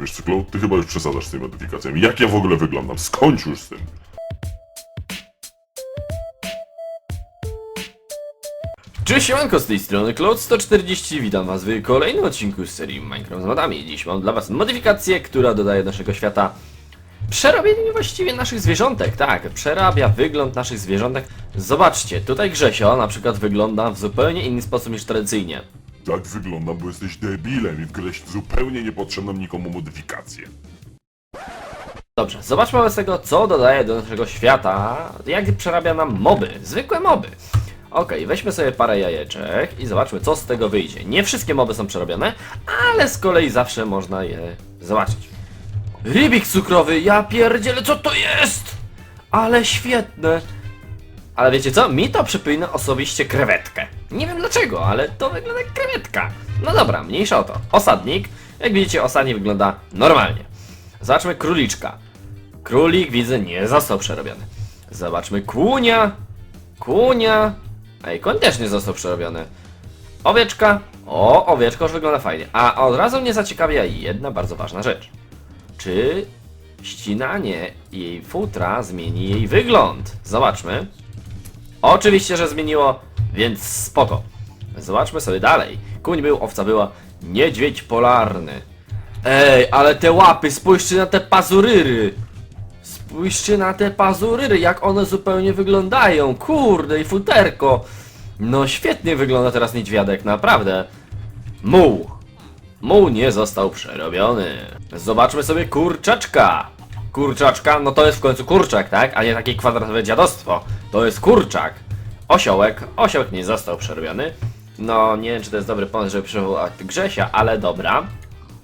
Wiesz Claude, ty chyba już przesadzasz z tymi modyfikacjami. Jak ja w ogóle wyglądam? Skończ już z tym. Cześć, siemanko, z tej strony Cloud140, witam was w kolejnym odcinku z serii Minecraft z modami. Dziś mam dla was modyfikację, która dodaje do naszego świata przerobienie właściwie naszych zwierzątek, tak, przerabia wygląd naszych zwierzątek. Zobaczcie, tutaj Grzesio na przykład wygląda w zupełnie inny sposób niż tradycyjnie. Tak wyglądam, bo jesteś debilem i wgrałeś zupełnie niepotrzebną nikomu modyfikację. Dobrze, zobaczmy wobec tego, co dodaje do naszego świata, jak przerabia nam moby, zwykłe moby. Okej, weźmy sobie parę jajeczek i zobaczmy, co z tego wyjdzie. Nie wszystkie moby są przerobione, ale z kolei zawsze można je zobaczyć. Rybik cukrowy, ja pierdzielę, co to jest? Ale świetne. Ale wiecie co? Mi to przypomina osobiście krewetkę. Nie wiem dlaczego, ale to wygląda jak krewetka. No dobra, mniejsza o to. Osadnik. Jak widzicie, osadnik wygląda normalnie. Zobaczmy króliczka. Królik, widzę, nie został przerobiony. Zobaczmy kłunia. Kłunia. Ej, koń też nie został przerobiony. Owieczka. O, owieczka już wygląda fajnie. A od razu mnie zaciekawia jedna bardzo ważna rzecz. Czy ścinanie jej futra zmieni jej wygląd? Zobaczmy. Oczywiście, że zmieniło, więc spoko. Zobaczmy sobie dalej. Kuń był, owca była, niedźwiedź polarny. Ej, ale te łapy, spójrzcie na te pazuryry. Spójrzcie na te pazuryry, jak one zupełnie wyglądają. Kurde, i futerko. No świetnie wygląda teraz niedźwiadek, naprawdę. Muł. Muł nie został przerobiony. Zobaczmy sobie kurczaczka. Kurczaczka, no to jest w końcu kurczak, tak? A nie takie kwadratowe dziadostwo. To jest kurczak. Osiołek. Osiołek nie został przerobiony. No, nie wiem, czy to jest dobry pomysł, żeby przywołać Grzesia, ale dobra.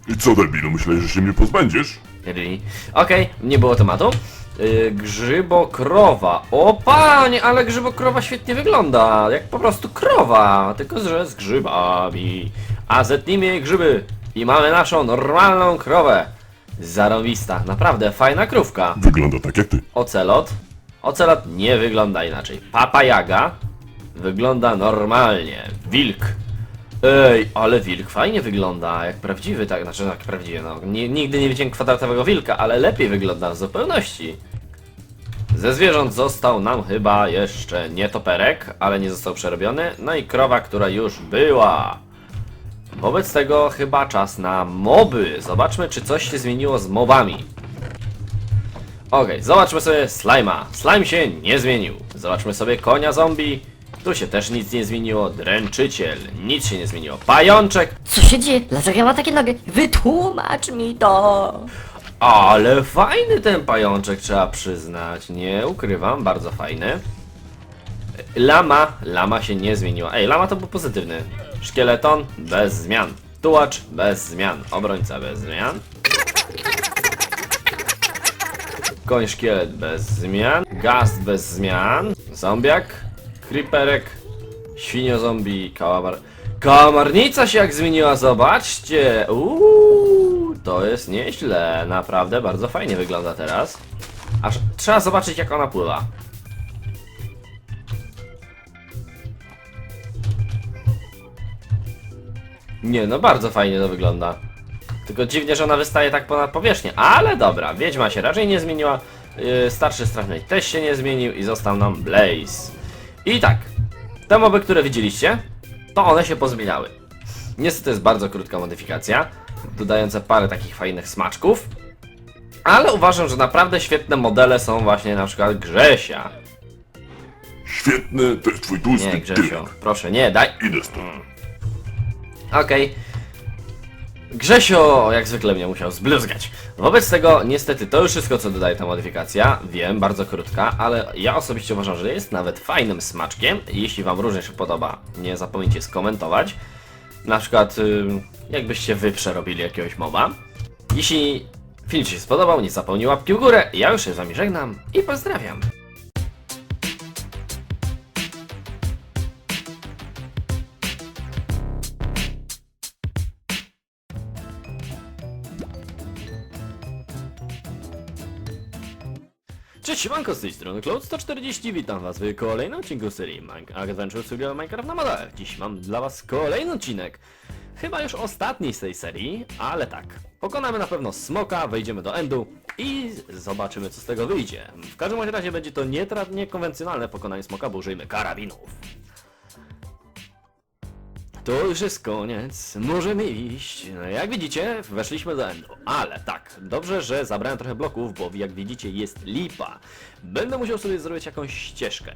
I co, debilu, myślałeś, że się mnie pozbędziesz? Really? Okej, nie było tematu. Yy, grzybokrowa. O panie, ale grzybokrowa świetnie wygląda. Jak po prostu krowa, tylko że z grzybami. A zetnijmy jej grzyby i mamy naszą normalną krowę. Zarowista, naprawdę fajna krówka. Wygląda tak jak ty. Ocelot. Ocelot nie wygląda inaczej. Papa Jaga wygląda normalnie. Wilk. Ej, ale wilk fajnie wygląda, jak prawdziwy, tak, znaczy jak prawdziwy, no. Nie, nigdy nie widziałem kwadratowego wilka, ale lepiej wygląda w zupełności. Ze zwierząt został nam chyba jeszcze nietoperek, ale nie został przerobiony, no i krowa, która już była. Wobec tego chyba czas na moby. Zobaczmy, czy coś się zmieniło z mobami. Okej, zobaczmy sobie slima. Slime się nie zmienił. Zobaczmy sobie konia zombie. Tu się też nic nie zmieniło. Dręczyciel. Nic się nie zmieniło. Pajączek. Co się dzieje? Dlaczego ja mam takie nogi? Wytłumacz mi to! Ale fajny ten pajączek, trzeba przyznać. Nie ukrywam, bardzo fajny. Lama. Lama się nie zmieniła. Ej, lama to był pozytywny. Szkieleton bez zmian. Tułacz bez zmian. Obrońca bez zmian. Koń szkielet bez zmian. Gast bez zmian. Zombiak. Creeperek. Świnio zombie. Kałamar. Kałamarnica się jak zmieniła, zobaczcie! Uuu, to jest nieźle. Naprawdę bardzo fajnie wygląda teraz. Aż trzeba zobaczyć jak ona pływa. Nie, no bardzo fajnie to wygląda. Tylko dziwnie, że ona wystaje tak ponad powierzchnię. Ale dobra, Wiedźma się raczej nie zmieniła. Yy, starszy straszny też się nie zmienił i został nam Blaze. I tak, te moby, które widzieliście, to one się pozmieniały. Niestety to jest bardzo krótka modyfikacja, dodająca parę takich fajnych smaczków. Ale uważam, że naprawdę świetne modele są właśnie na przykład Grzesia. Świetny, to jest twój tłusty Nie, Grzesio, proszę, nie, daj. Idę stąd. Okej. Grzesio jak zwykle mnie musiał zbluzgać. Wobec tego niestety to już wszystko co dodaje ta modyfikacja. Wiem, bardzo krótka, ale ja osobiście uważam, że jest nawet fajnym smaczkiem. Jeśli wam również się podoba, nie zapomnijcie skomentować. Na przykład ym, jakbyście wy przerobili jakiegoś moba. Jeśli film się spodobał, nie zapomnij łapki w górę. Ja już się z wami żegnam i pozdrawiam. Cześć, siemanko, z tej strony Cloud140, witam was w kolejnym odcinku serii Adventure Studio Minecraft na modach. Dziś mam dla was kolejny odcinek. Chyba już ostatni z tej serii, ale tak. Pokonamy na pewno smoka, wejdziemy do endu i zobaczymy co z tego wyjdzie. W każdym razie będzie to niekonwencjonalne pokonanie smoka, bo użyjmy karabinów. To już jest koniec, możemy iść. No, jak widzicie, weszliśmy do endu, ale tak, dobrze, że zabrałem trochę bloków, bo jak widzicie jest lipa. Będę musiał sobie zrobić jakąś ścieżkę.